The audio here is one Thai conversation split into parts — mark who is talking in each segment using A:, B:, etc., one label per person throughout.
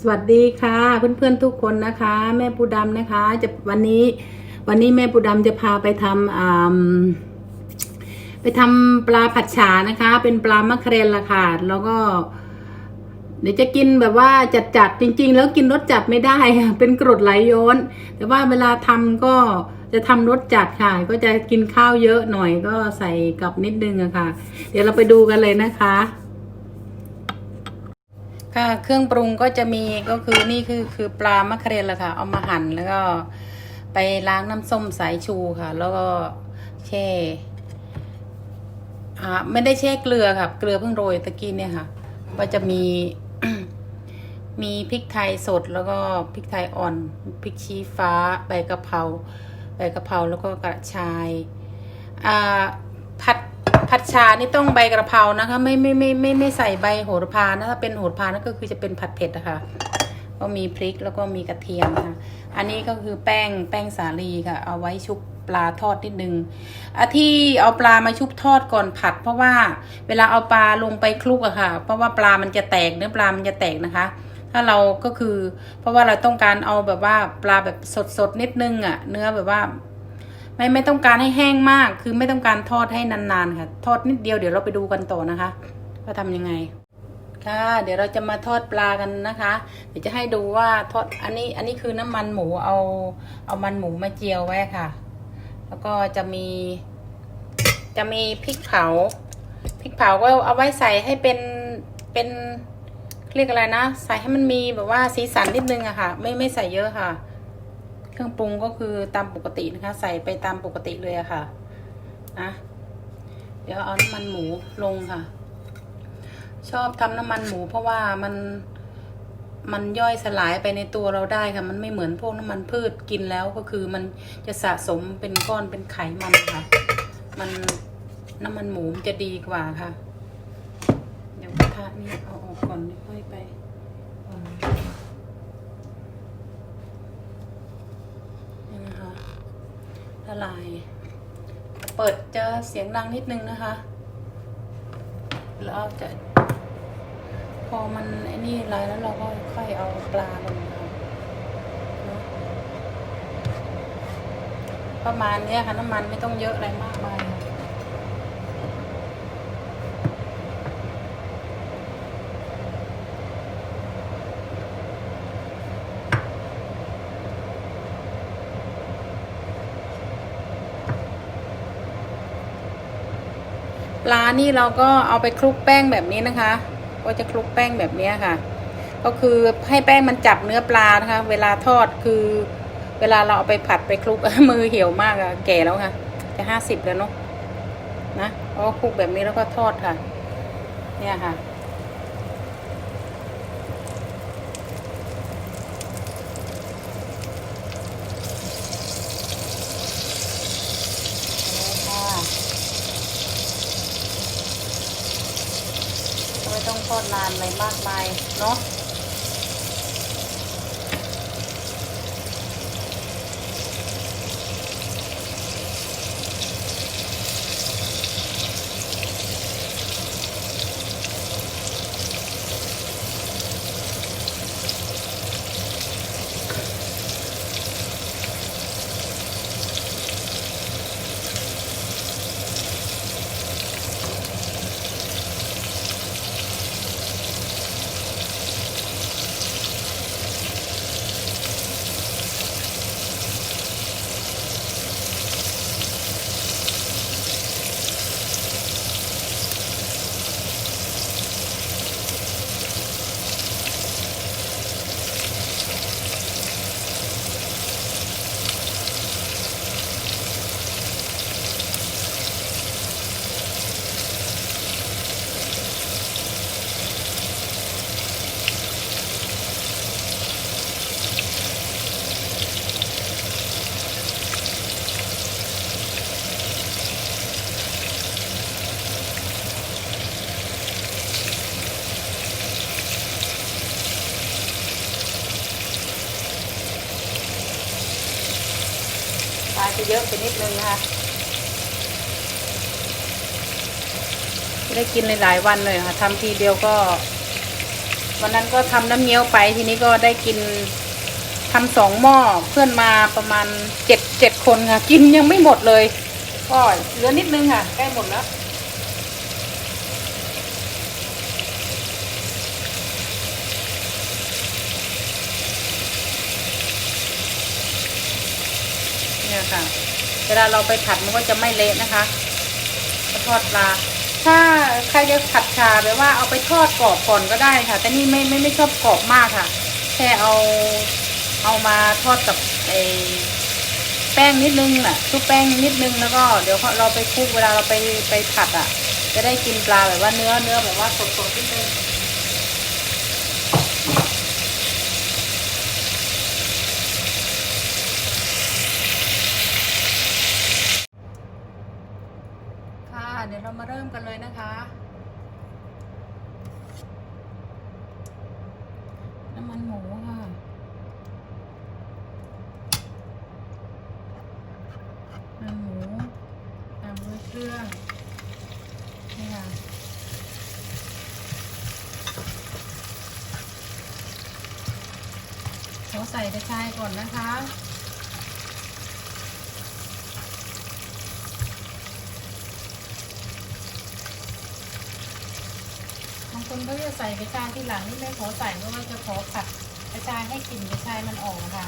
A: สวัสดีค่ะเพื่อนๆทุกคนนะคะ แม่ปูดำนะคะ จะวันนี้วันนี้แม่ปูดำจะพาไปทำไปทำปลาผัดฉานะคะ เป็นปลามะเครนละค่ะ แล้วก็ เดี๋ยวจะกินแบบว่าจัดๆจริง ๆ แล้วกินรสจัดไม่ได้เป็นกรดไหลย้อน แต่ว่าเวลาทำก็จะทำรสจัดค่ะ ก็จะกินข้าวเยอะหน่อยก็ใส่กับนิดนึงอะค่ะ เดี๋ยวเราไปดูกันเลยนะคะ ค่ะเครื่องปรุงก็จะมีก็คือนี่คือคือปลามะเขือเทศละค่ะ เอามาหั่นแล้วก็ไปล้างน้ำส้มสายชูค่ะ แล้วก็แช่อ่าไม่ได้แช่เกลือค่ะเกลือเพิ่งโรยตะกี้เนี่ยค่ะ ก็จะมี มีพริกไทยสดแล้วก็พริกไทยอ่อนพริกชี้ฟ้าใบกะเพราใบกะเพราแล้วก็กระชายอ่าผัด ผัดชานี่ต้องใบกระเพรานะคะ ไม่ไม่ไม่ไม่ไม่ใส่ใบโหระพานะถ้าเป็นโหระพานั่นก็คือจะเป็นผัดเผ็ดนะคะก็มีพริกแล้วก็มีกระเทียมค่ะ อันนี้ก็คือแป้งแป้งสาลีค่ะ เอาไว้ชุบปลาทอดนิดนึงอที่เอาปลามาชุบทอดก่อนผัด เพราะว่าเวลาเอาปลาลงไปคลุกอะค่ะ เพราะว่าปลามันจะแตกเนื้อปลามันจะแตกนะคะ ถ้าเราก็คือ เพราะว่าเราต้องการเอาแบบว่าปลาแบบสดๆนิดนึงอะเนื้อแบบว่า ไม่ไม่ต้องการให้แห้งมาก คือไม่ต้องการทอดให้นานๆค่ะ ทอดนิดเดียวเดี๋ยวเราไปดูกันต่อนะคะว่าทำยังไง ค่ะ เดี๋ยวเราจะมาทอดปลากันนะคะ เดี๋ยวจะให้ดูว่าทอดอันนี้อันนี้คือน้ำมันหมูเอาเอามันหมูมาเจียวไว้ค่ะ แล้วก็จะมีจะมีพริกเผาพริกเผาก็เอาไว้ใส่ให้เป็นเป็นเรียกอะไรนะ ใส่ให้มันมีแบบว่าสีสันนิดนึงอะค่ะ ไม่ไม่ใส่เยอะค่ะ เครื่องปรุงก็คือตามปกตินะคะ ใส่ไปตามปกติเลยอะค่ะนะเดี๋ยวเอาน้ำมันหมูลงค่ะ ชอบทำน้ำมันหมูเพราะว่ามันมันย่อยสลายไปในตัวเราได้ค่ะ มันไม่เหมือนพวกน้ำมันพืชกินแล้วก็คือมันจะสะสมเป็นก้อนเป็นไขมันค่ะ มันน้ำมันหมูจะดีกว่าค่ะ เดี๋ยวกระทะนี่เอาออกก่อนเดี๋ยวค่อยไปวางนี่นะคะ ละลาย เปิดจะเสียงดังนิดนึงนะคะ แล้วจะ พอมันไอ้นี่ลายแล้วเราก็ค่อยเอาปลาลงค่ะเนอะประมาณนี้ค่ะน้ำมันไม่ต้องเยอะอะไรมากมาย ปลานี่เราก็เอาไปคลุกแป้งแบบนี้นะคะ ก็จะคลุกแป้งแบบนี้ค่ะ ก็คือให้แป้งมันจับเนื้อปลานะคะ เวลาทอดคือ เวลาเราเอาไปผัดไปคลุกมือเหี่ยวมากอะแก่แล้วค่ะ จะห้าสิบแล้วเนาะนะก็คลุกแบบนี้แล้วก็ทอดค่ะ เนี่ยค่ะำนานอะไรมากมายเนาะ นิดนึงนะคะได้กินหลายวันเลยค่ะทำทีเดียวก็ วันนั้นก็ทำน้ำเงี้ยวไปทีนี้ก็ได้กินทำสองหม้อเพื่อนมาประมาณเจ็ดเจ็ดคนค่ะ กินยังไม่หมดเลยก็เหลือนิดนึงค่ะ ใกล้หมดแล้วเนี่ยค่ะ เวลาเราไปผัดมันก็จะไม่เละนะคะทอดปลา ถ้าใครจะผัดชาแบบว่าเอาไปทอดกรอบก่อนก็ได้ค่ะ แต่นี่ไม่ไม่ไม่ชอบกรอบมากค่ะ แค่เอาเอามาทอดกับไอ้แป้งนิดนึงน่ะชุบแป้งนิดนึงแล้วก็เดี๋ยวเราไปคลุกเวลาเราไปไปผัดอะ จะได้กินปลาแบบว่าเนื้อเนื้อแบบว่าสดๆนิดนึง ค่ะ เดี๋ยวเรามาเริ่มกันเลยนะคะ น้ำมันหมูค่ะ น้ำหมูตามด้วยเครื่อง นี่ค่ะ ขอใส่กระชายก่อนนะคะ บางคนก็จะใส่กระชายที่หลังนี่ไม่ขอใส่เพราะว่าจะขอผัดกระชายให้กลิ่นกระชายมันออกค่ะ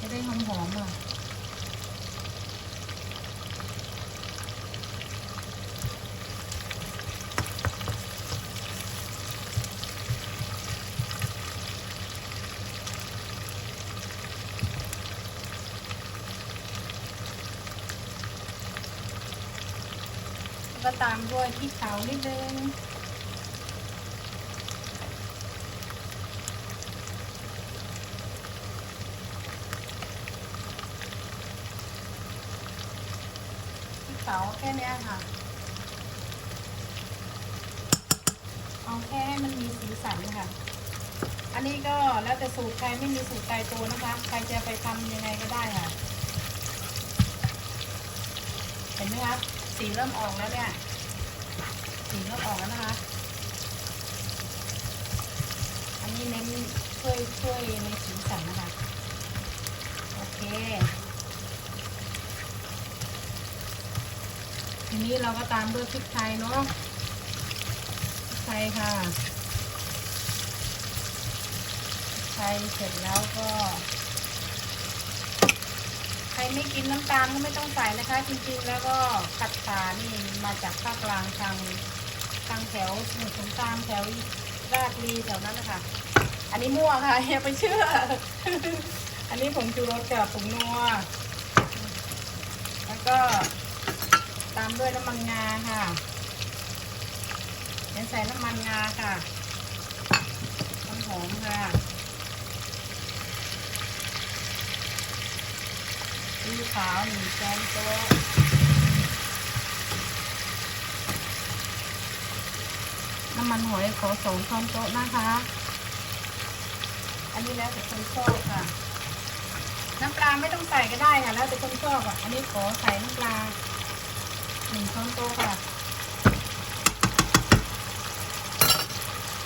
A: จะได้หอมๆอะ ตามด้วยพริกเผานิดนึงพริกเผาแค่นี้ค่ะ เอาแค่ให้มันมีสีสันค่ะ อันนี้ก็แล้วแต่สูตรใครไม่มีสูตรตายตัวนะคะ ใครจะไปทำยังไงก็ได้ค่ะ เห็นไหมคะสีเริ่มออกแล้วเนี่ย แล้วนะคะ อันนี้เน้นช่วยช่วยในสีสันนะคะ โอเค ทีนี้เราก็ตามด้วยพริกไทยเนาะ พริกไทยค่ะ พริกไทยเสร็จแล้วก็ใครไม่กินน้ำตาลก็ไม่ต้องใส่นะคะ จริงๆ แล้วก็ผัดขานี่มาจากภาคกลางทาง ทางแถวสมุทรสงครามแถวราชบุรีแถวนั้นนะคะอันนี้มั่วค่ะอย่าไปเชื่อ อันนี้ผงชูรสกับผงนัว แล้วก็ตามด้วยน้ำมันงาค่ะเดี๋ยวใส่น้ำมันงาค่ะต้นหอมค่ะซีอิ๊วขาวหนึ่งช้อนโต๊ะ น้ำมันหอยขอสองช้อนโต๊ะนะคะ อันนี้แล้วแต่คนชอบค่ะ น้ำปลาไม่ต้องใส่ก็ได้ค่ะ แล้วแต่คนชอบอะ อันนี้ขอใส่น้ำปลาหนึ่งช้อนโต๊ะค่ะ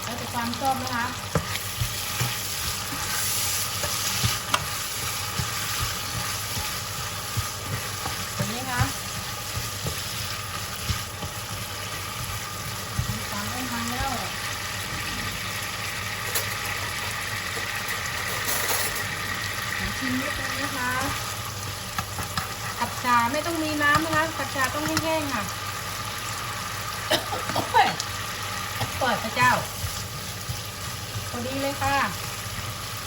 A: แล้วแต่ความชอบนะคะ เห็นไหมคะมีความต้องทำแล้วเดี๋ยวชิมนิดนึงนะคะผัดชาไม่ต้องมีน้ำนะคะผัด ชาต้องแห้งๆค่ะโอ้ยปล่อยพระเจ้าพอดีเลยค่ะ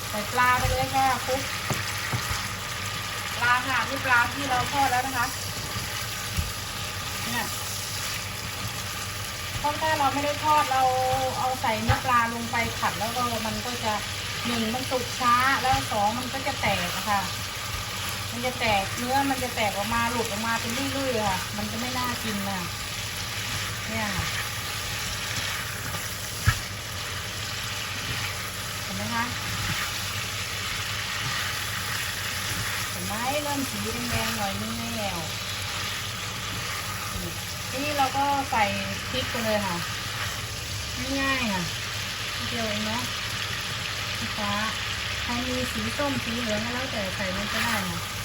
A: ใส่ปลาไปเลยค่ะคลุกปลาค่ะนี่ปลาที่เราทอดแล้วนะคะ เนี่ยเพราะถ้าเราไม่ได้ทอดเราเอาใส่เนื้อปลาลงไปผัดแล้วก็มันก็จะหนึ่งมันสุกช้าแล้วสองมันก็จะแตกอะค่ะ มันจะแตกเนื้อมันจะแตกออกมาหลุดออกมาเป็นรุ่ยๆค่ะ มันจะไม่น่ากินนะเนี่ยค่ะเห็นไหมคะเห็นไหมเริ่มสีแดงๆหน่อยนึงแล้วทีนี้เราก็ใส่พริกไปเลยค่ะง่ายๆค่ะเดียวเองเนาะฟ้าใครมีสีส้มสีเหลืองก็แล้วแต่ใส่มันก็ได้ค่ะ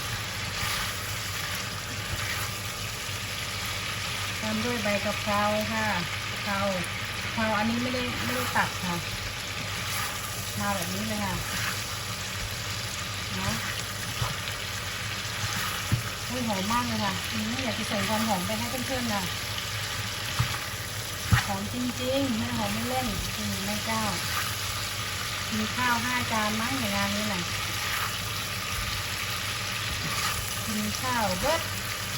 A: ามด้วยใบกะเพราค่ะกะเพราเพราอันนี้ไม่ได้ไม่ได้ตัดค่ะมาแบบนี้เลยค่ะนะอุ้ยหอมมากเลยค่ะอืมอยากจะใส่ความหอมไปให้เพื่อนๆนะหอมจริงๆไม่หอมไม่เล่นอืมแม่เจ้า มีข้าวห้าจานมั้งในงานนี้น่ะกินข้าวเบิด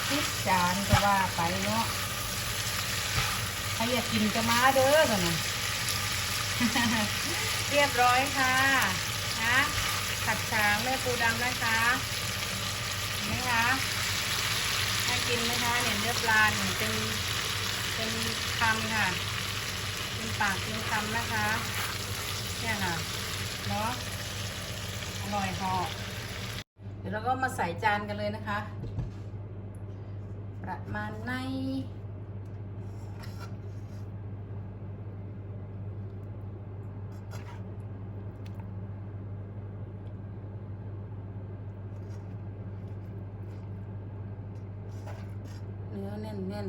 A: สิบจานก็ว่าไปเนาะ ใครอยากกินก็มาเด้อกันนะเรียบร้อยค่ะนะผัดฉางแม่ปูดำนะคะเห็นไหมคะน่ากินไหมคะเนี่ยเนื้อปลาเนี่ยเป็นเป็นคำค่ะเป็นปากเป็นคำนะคะเนี่ยค่ะเนาะอร่อยเหอเดี๋ยวเราก็มาใส่จานกันเลยนะคะ ประมาณใน เนื้อแน่นแน่น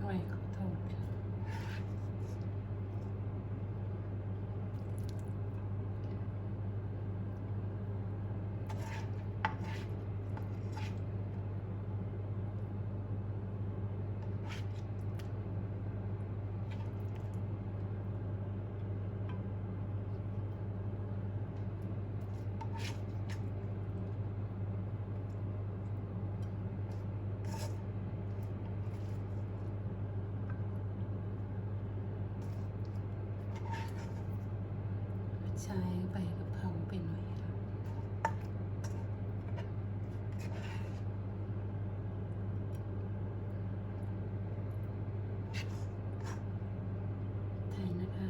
A: โอ้ยขอโทษใช้ใบกะเพราไปหน่อยค่ะไทยนะคะ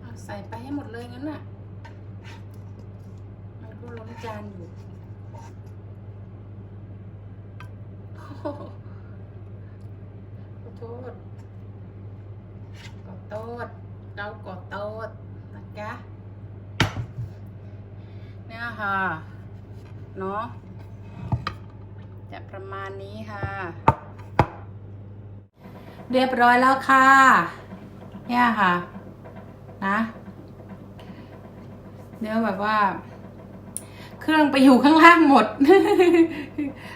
A: เอา ใส่ไปให้หมดเลยงั้นน่ะ มันก็ล้นจานอยู่โอ้โหขอโทษขอโทษเราขอโทษนะจ๊ะเนี่ยค่ะเนาะจะประมาณนี้ค่ะ เรียบร้อยแล้วค่ะ เนี่ยค่ะ นะ เนื้อแบบว่า เครื่องไปอยู่ข้างล่างหมด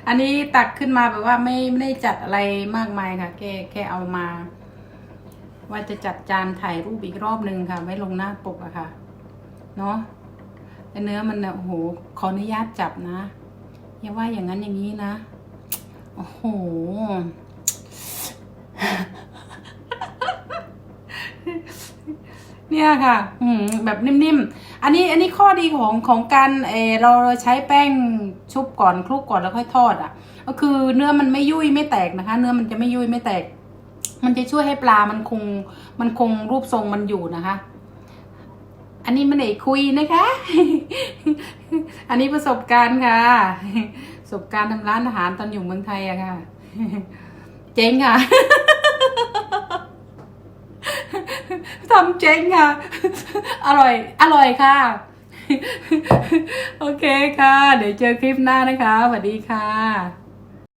A: อันนี้ตักขึ้นมาแบบว่าไม่ไม่ได้จัดอะไรมากมายค่ะแค่แค่เอามา ว่าจะจัดจานถ่ายรูปอีกรอบหนึ่งค่ะ ไว้ลงหน้าปกอะค่ะ เนาะแต่เนื้อมันเนี่ยโอ้โหขออนุญาตจับนะอย่าว่าอย่างนั้นอย่างนี้นะ โอ้โห เนี่ยค่ะอืมแบบนิ่มๆ อันนี้อันนี้ข้อดีของของการเออเราใช้แป้งชุบก่อนคลุกก่อนแล้วค่อยทอดอะ ก็คือเนื้อมันไม่ยุ่ยไม่แตกนะคะ เนื้อมันจะไม่ยุ่ยไม่แตก มันจะช่วยให้ปลามันคงมันคงรูปทรงมันอยู่นะคะ อันนี้มันเอกคุยนะคะ อันนี้ประสบการณ์ค่ะ ประสบการณ์ทำร้านอาหารตอนอยู่เมืองไทยอะค่ะ เจ๊งค่ะ ทำเจ๊งค่ะ อร่อย อร่อยค่ะ โอเคค่ะ เดี๋ยวเจอคลิปหน้านะคะสวัสดีค่ะ